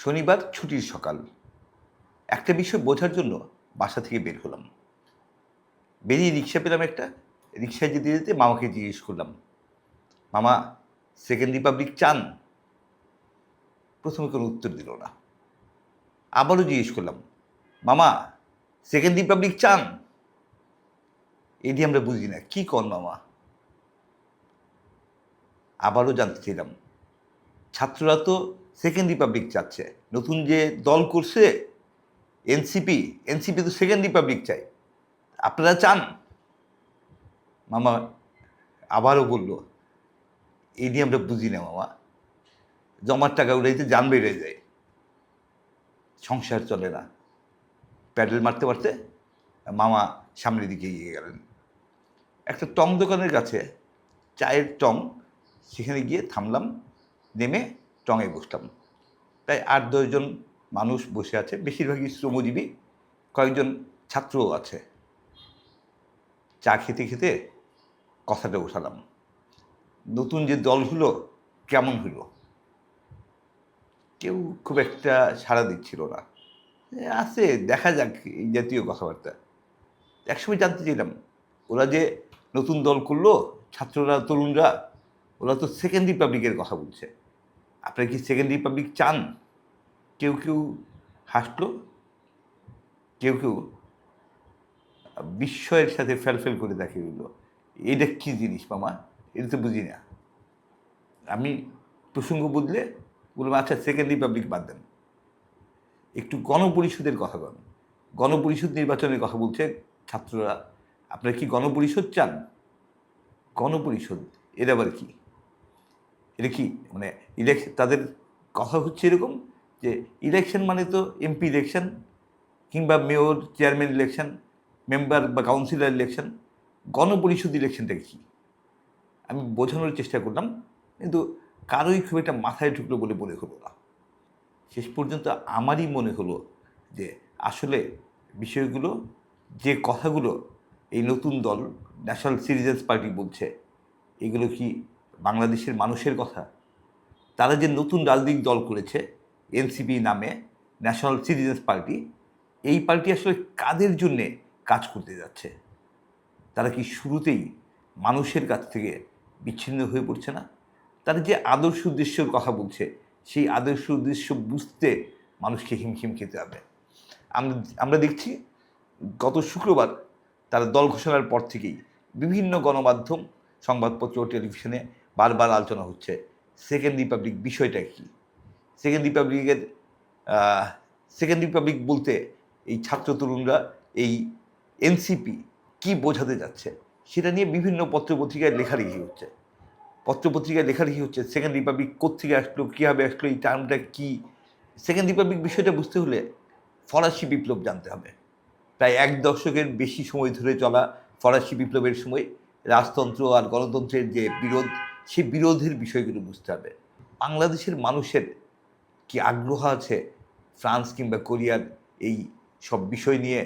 শনিবার ছুটির সকাল। একটা বিষয় বোঝার জন্য বাসা থেকে বের হলাম। বেরিয়ে রিক্সা পেলাম একটা, রিক্সায় যেতে যেতে মামাকে জিজ্ঞেস করলাম, মামা সেকেন্ড রিপাবলিক চান? প্রথমে কোনো উত্তর দিল না। আবারও জিজ্ঞেস করলাম, মামা সেকেন্ড রিপাবলিক চান? এটি আমরা বুঝি না, কী কন মামা? আবারও জানতে চাইলাম, ছাত্ররা তো সেকেন্ড রিপাবলিক চাচ্ছে। নতুন যে দল করছে এনসিপি এনসিপি তো সেকেন্ড রিপাবলিক চাই। আপনারা চান? মামা আবারও বলল, এই নিয়ে আমরা বুঝি না মামা। জমার টাকা উড়াইতে যান বেড়ে যায়। সংসার চলে না। প্যাডেল মারতে মারতে মামা সামনের দিকে এগিয়ে গেলেন। একটা টং দোকানের কাছে, চায়ের টং, সেখানে গিয়ে থামলাম, নেমে টঙে বসতাম প্রায় আট দশজন মানুষ বসে আছে, বেশিরভাগই শ্রমজীবী, কয়েকজন ছাত্রও আছে। চা খেতে খেতে কথাটা উঠালাম। নতুন যে দল হলো, কেমন হলো? কেউ খুব একটা সাড়া দিচ্ছিল না। আছে, দেখা যাক এই জাতীয় কথাবার্তা। একসময় জানতে চাইলাম, ওরা যে নতুন দল করল, ছাত্ররা, তরুণরা, ওরা তো সেকেন্ড রিপাবলিকের কথা বলছে। আপনারা কি সেকেন্ড রিপাবলিক চান? কেউ কেউ হাসলো, কেউ কেউ বিস্ময়ের সাথে ফেলফেল করে দেখিয়ে দিল এটা কী জিনিস মামা? এটা তো বুঝি না। আমি প্রসঙ্গ বদলে বললাম আচ্ছা সেকেন্ড রিপাবলিক বাদ দেন। একটু গণপরিষদের কথা বলেন। গণপরিষদ নির্বাচনের কথা বলছে ছাত্ররা। আপনারা কি গণপরিষদ চান? গণপরিষদ, এর আবার কি? এটা কি? মানে ইলেকশন তাদের কথা হচ্ছে এরকম যে ইলেকশন মানে তো এমপি ইলেকশন কিংবা মেয়র চেয়ারম্যান ইলেকশন মেম্বার বা কাউন্সিলর ইলেকশন গণপরিষদ ইলেকশনটা কি? আমি বোঝানোর চেষ্টা করলাম, কিন্তু কারোই খুব একটা মাথায় ঢুকলো বলে মনে হলো না। শেষ পর্যন্ত আমারই মনে হলো যে আসলে বিষয়গুলো, যে কথাগুলো এই নতুন দল ন্যাশনাল সিটিজেন্স পার্টি বলছে, এগুলো কি বাংলাদেশের মানুষের কথা, তারা যে নতুন রাজনৈতিক দল করেছে, এনসিপি নামে ন্যাশনাল সিটিজেন্স পার্টি এই পার্টি আসলে কাদের জন্যে কাজ করতে যাচ্ছে? তারা কি শুরুতেই মানুষের কাছ থেকে বিচ্ছিন্ন হয়ে পড়ছে না? তারা যে আদর্শ উদ্দেশ্যের কথা বলছে, সেই আদর্শ উদ্দেশ্য বুঝতে মানুষকে হিমখিম খেতে হবে। আমরা আমরা দেখছি গত শুক্রবার তারা দল ঘোষণার পর থেকেই বিভিন্ন গণমাধ্যম, সংবাদপত্র, টেলিভিশনে বারবার আলোচনা হচ্ছে। সেকেন্ড রিপাবলিক বিষয়টা কি? সেকেন্ড রিপাবলিকের সেকেন্ড রিপাবলিক বলতে এই ছাত্র তরুণরা, এই এনসিপি কি বোঝাতে যাচ্ছে? সেটা নিয়ে বিভিন্ন পত্রপত্রিকায় লেখালেখি হচ্ছে। পত্রপত্রিকায় লেখালেখি হচ্ছে সেকেন্ড রিপাবলিক কোথেকে আসলো, কীভাবে আসলো, এই টার্মটা কী? সেকেন্ড রিপাবলিক বিষয়টা বুঝতে হলে ফরাসি বিপ্লব জানতে হবে। প্রায় এক দশকের বেশি সময় ধরে চলা ফরাসি বিপ্লবের সময় রাজতন্ত্র আর গণতন্ত্রের যে বিরোধ সেই বিরোধের বিষয়গুলো বুঝতে হবে। বাংলাদেশের মানুষের কি আগ্রহ আছে ফ্রান্স কিংবা কোরিয়ার এই সব বিষয় নিয়ে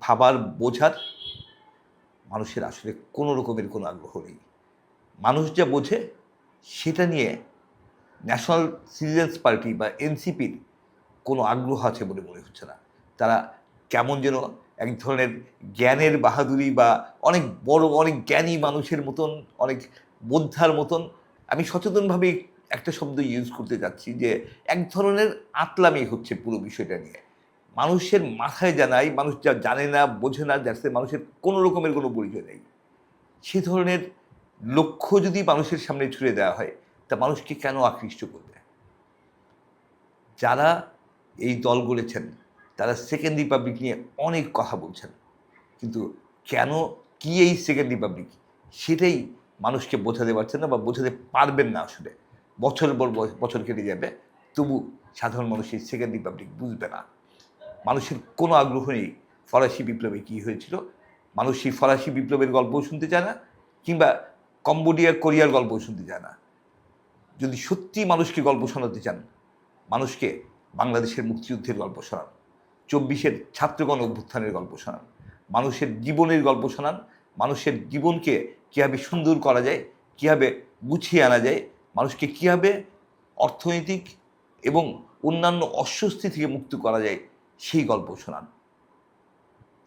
ভাবার, বোঝার? মানুষের আসলে কোনো রকমের কোনো আগ্রহ নেই। মানুষ যা বোঝে সেটা নিয়ে ন্যাশনাল সিটিজেন্স পার্টি বা এনসিপির কোনো আগ্রহ আছে বলে মনে হচ্ছে না। তারা কেমন যেন এক ধরনের জ্ঞানের বাহাদুরি বা অনেক বড়, অনেক জ্ঞানী মানুষের মতন, অনেক বোদ্ধার মতন আমি সচেতনভাবে একটা শব্দ ইউজ করতে যাচ্ছি যে এক ধরনের আতলামি হচ্ছে পুরো বিষয়টা নিয়ে। মানুষের মাথায় জানাই, মানুষ যা জানে না, বোঝে না যাতে মানুষের কোনো রকমের কোনো পরিচয় নেই। সে ধরনের লক্ষ্য যদি মানুষের সামনে ছুড়ে দেওয়া হয়, তা মানুষকে কেন আকৃষ্ট করবে? যারা এই দল গড়েছেন তারা সেকেন্ড রিপাবলিক নিয়ে অনেক কথা বলছেন। কিন্তু কেন, কি এই সেকেন্ড রিপাবলিক সেটাই মানুষকে বোঝাতে পারছেন না বা বোঝাতে পারবেন না আসলে। বছর পর বছর কেটে যাবে, তবু সাধারণ মানুষ এই সেকেন্ড রিপাবলিক বুঝবে না। মানুষের কোনো আগ্রহ নেই ফরাসি বিপ্লবে কী হয়েছিল। মানুষ সেই ফরাসি বিপ্লবের গল্পও শুনতে চায় না, কিংবা কম্বোডিয়া, কোরিয়ার গল্পও শুনতে চায় না। যদি সত্যি মানুষকে গল্প শোনাতে চান, মানুষকে বাংলাদেশের মুক্তিযুদ্ধের গল্প শোনান। চব্বিশের ছাত্রগণ অভ্যুত্থানের গল্প শোনান। মানুষের জীবনের গল্প শোনান। মানুষের জীবনকে কীভাবে সুন্দর করা যায়, কীভাবে গুছিয়ে আনা যায়, মানুষকে কীভাবে অর্থনৈতিক এবং অন্যান্য অস্বস্তি থেকে মুক্ত করা যায়, সেই গল্প শোনান।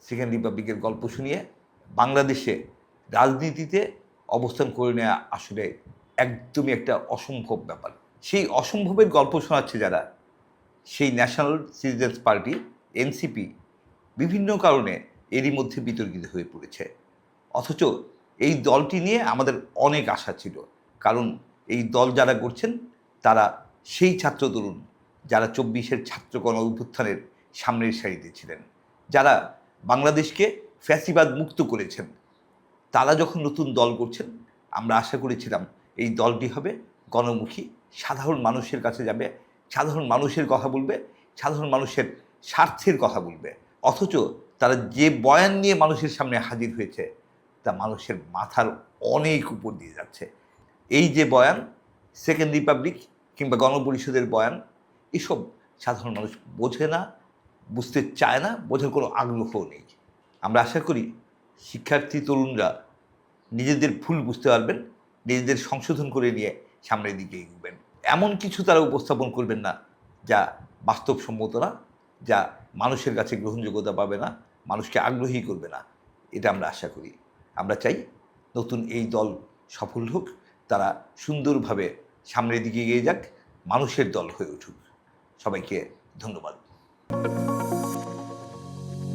সেকেন্ড রিপাবলিকের গল্প শুনিয়ে বাংলাদেশে রাজনীতিতে অবস্থান করে নেওয়া আসলে একদমই একটা অসম্ভব ব্যাপার। সেই অসম্ভবের গল্প শোনাচ্ছে যারা, সেই ন্যাশনাল সিটিজেন্স পার্টি এনসিপি বিভিন্ন কারণে এরই মধ্যে বিতর্কিত হয়ে পড়েছে। অথচ এই দলটি নিয়ে আমাদের অনেক আশা ছিল। কারণ এই দল যারা করছেন তারা সেই ছাত্র তরুণ যারা চব্বিশের ছাত্র গণ অভ্যুত্থানের সামনের সারিতে ছিলেন। যারা বাংলাদেশকে ফ্যাসিবাদ মুক্ত করেছেন, তারা যখন নতুন দল করছেন আমরা আশা করেছিলাম এই দলটি হবে গণমুখী, সাধারণ মানুষের কাছে যাবে, সাধারণ মানুষের কথা বলবে, সাধারণ মানুষের স্বার্থের কথা বলবে। অথচ তারা যে বয়ান নিয়ে মানুষের সামনে হাজির হয়েছে, তা মানুষের মাথার অনেক উপর দিয়ে যাচ্ছে। এই যে বয়ান সেকেন্ড রিপাবলিক কিংবা গণপরিষদের বয়ান, এসব সাধারণ মানুষ বোঝে না, বুঝতে চায় না, বোঝার কোনো আগ্রহও নেই। আমরা আশা করি শিক্ষার্থী তরুণরা নিজেদের ভুল বুঝতে পারবেন, নিজেদের সংশোধন করে নিয়ে সামনের দিকে এগোবেন। এমন কিছু তারা উপস্থাপন করবেন না, যা বাস্তবসম্মত না। যা মানুষের কাছে গ্রহণযোগ্যতা পাবে না, মানুষকে আগ্রহী করবে না, এটা আমরা আশা করি। আমরা চাই নতুন এই দল সফল হোক, তারা সুন্দরভাবে সামনের দিকে এগিয়ে যাক, মানুষের দল হয়ে উঠুক। সবাইকে ধন্যবাদ।